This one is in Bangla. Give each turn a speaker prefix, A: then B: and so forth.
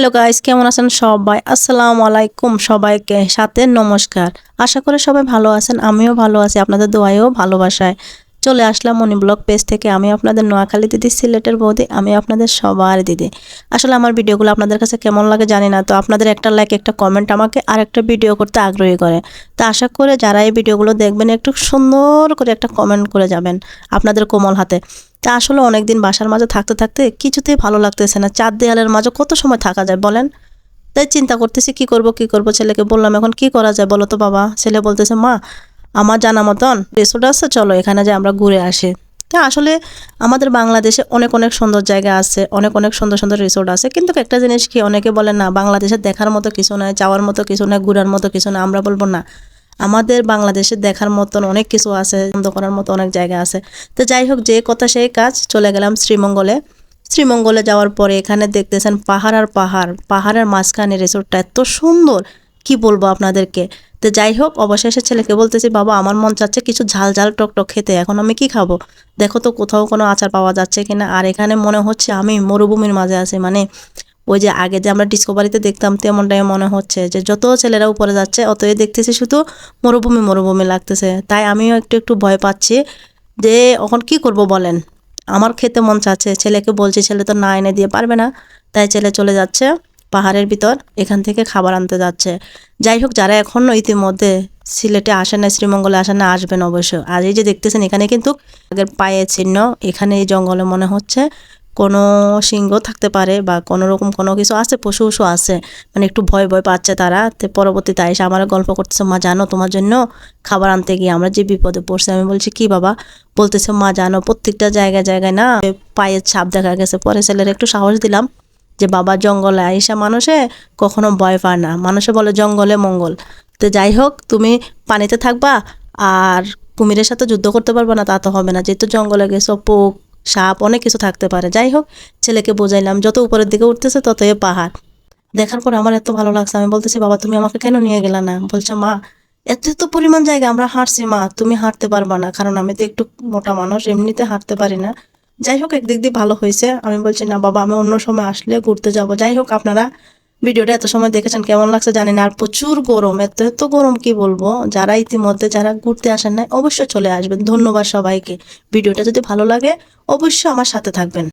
A: হ্যালো গাইস, কেমন আছেন সবাই? আসসালামু আলাইকুম সবাইকে, সাথে নমস্কার। আশা করি সবাই ভালো আছেন, আমিও ভালো আছি, আপনাদের দোয়ায়ও ভালোবাসায়। চলে আসলাম মনি ব্লগ পেজ থেকে, আমি আপনাদের নোয়াখালী দিদি, সিলেটের বৌদি, আমি আপনাদের সবার দিদি। আসলে আমার ভিডিওগুলো আপনাদের কাছে কেমন লাগে জানি না, তো আপনাদের একটা লাইক একটা কমেন্ট আমাকে আর একটা ভিডিও করতে আগ্রহী করে। তো আশা করে যারা এই ভিডিওগুলো দেখবেন, একটু সুন্দর করে একটা কমেন্ট করে যাবেন আপনাদের কোমল হাতে। তা আসলে অনেকদিন বাসার মাঝে থাকতে থাকতে কিছুতেই ভালো লাগতেছে না। চার দেয়ালের মাঝে কত সময় থাকা যায় বলেন? তাই চিন্তা করতেছি, কি করব কি করব? ছেলেকে বললাম, এখন কি করা যায় বলো তো বাবা? ছেলে বলতেছে, মা, আমার জানা মতন রিসোর্ট আছে, চলো এখানে যে আমরা ঘুরে আসি। তা আসলে আমাদের বাংলাদেশে অনেক অনেক সুন্দর জায়গা আছে, অনেক অনেক সুন্দর সুন্দর রিসোর্ট আছে। কিন্তু একটা জিনিস কি, অনেকে বলে না, বাংলাদেশে দেখার মতো কিছু নয় যাওয়ার মতো কিছু নয় ঘোরার মতো কিছু না আমরা বলব না। আমাদের বাংলাদেশে দেখার মতন অনেক কিছু আছে, আনন্দ করার মতো অনেক জায়গা আছে। তো যাই হোক, যে কথা সেই কাজ, চলে গেলাম শ্রীমঙ্গলে। শ্রীমঙ্গলে যাওয়ার পরে এখানে দেখতেছেন পাহাড় আর পাহাড়। পাহাড়ের মাঝখানে রিসোর্টটা এত সুন্দর, কি বলব আপনাদেরকে? তো যাই হোক, অবশেষে ছেলেকে বলতেছি, বাবা, আমার মন চাচ্ছে কিছু ঝাল ঝাল টক টক খেতে, এখন আমি কি খাব? দেখো তো কোথাও কোনো আচার পাওয়া যাচ্ছে কিনা? আর এখানে মনে হচ্ছে আমি মরুভূমির মাঝে আছি মানে ওই যে আগে যে আমরা ডিসকভারিতে দেখতাম, তেমনটাই মনে হচ্ছে যে যত ছেলেরা উপরে যাচ্ছে, অতই দেখতেছি শুধু মরুভূমি মরুভূমি লাগতেছে। তাই আমিও একটু একটু ভয় পাচ্ছি যে এখন কি করব বলেন? আমার খেতে মন চাচ্ছে, ছেলেকে বলছি, ছেলে তো না এনে দিয়ে পারবে না। তাই ছেলে চলে যাচ্ছে পাহাড়ের ভিতর, এখান থেকে খাবার আনতে যাচ্ছে। যাই হোক, যারা এখনও ইতিমধ্যে সিলেটে আসে না শ্রীমঙ্গলে আসে না আসবেন অবশ্যই। আর এই যে দেখতেছেন, এখানে কিন্তু আগের পায়ে চিহ্ন এখানে এই জঙ্গলে মনে হচ্ছে কোনো সিংহ থাকতে পারে বা কোনো রকম কোনো কিছু আছে, পশু পশু আছে মানে একটু ভয় ভয় পাচ্ছে তারা। তো পরবর্তীতে এসে আমার গল্প করতেছে, মা, জানো তোমার জন্য খাবার আনতে গিয়ে আমরা যে বিপদে পড়ছি। আমি বলছি, কি বাবা? বলতেছে, মা, জানো প্রত্যেকটা জায়গায় জায়গায় না পায়ের ছাপ দেখা গেছে। পরে ছেলের একটু সাহস দিলাম যে, বাবা, জঙ্গলে আইসা মানুষে কখনো ভয় পায় না। মানুষে বলে জঙ্গলে মঙ্গল। তো যাই হোক, তুমি পানিতে থাকবা আর কুমিরের সাথে যুদ্ধ করতে পারবে না, তা তো হবে না। যেহেতু জঙ্গলে গেছো, পোক সাপ, অনেক কিছু থাকতে পারে। যাই হোক, ছেলেকে বোঝাইলাম, যত উপরের দিকে উঠতেছে ততই পাহাড়। দেখার পর আমার এত ভালো লাগছে, আমি বলতেছি, বাবা, তুমি আমাকে কেন নিয়ে গেলে না? বলছে, মা, এত এত পরিমাণ জায়গা, আমরা হাঁটছি, মা, তুমি হাঁটতে পারবা না, কারণ আমি তো একটু মোটা মানুষ, এমনিতে হাঁটতে পারি না। যাই হোক, একদিক দিয়ে ভালো হয়েছে। আমি বলছি, না, বাবা, আমি অন্য সময় আসলে ঘুরতে যাব। যাই হোক, আপনারা ভিডিওটা এত সময় দেখেছেন, কেমন লাগছে জানি না। আর প্রচুর গরম, এত এত গরম কি বলব? যারা ইতিমধ্যে যারা ঘুরতে আসেন নাই, অবশ্যই চলে আসবেন। ধন্যবাদ সবাইকে। ভিডিওটা যদি ভালো লাগে, অবশ্যই আমার সাথে থাকবেন।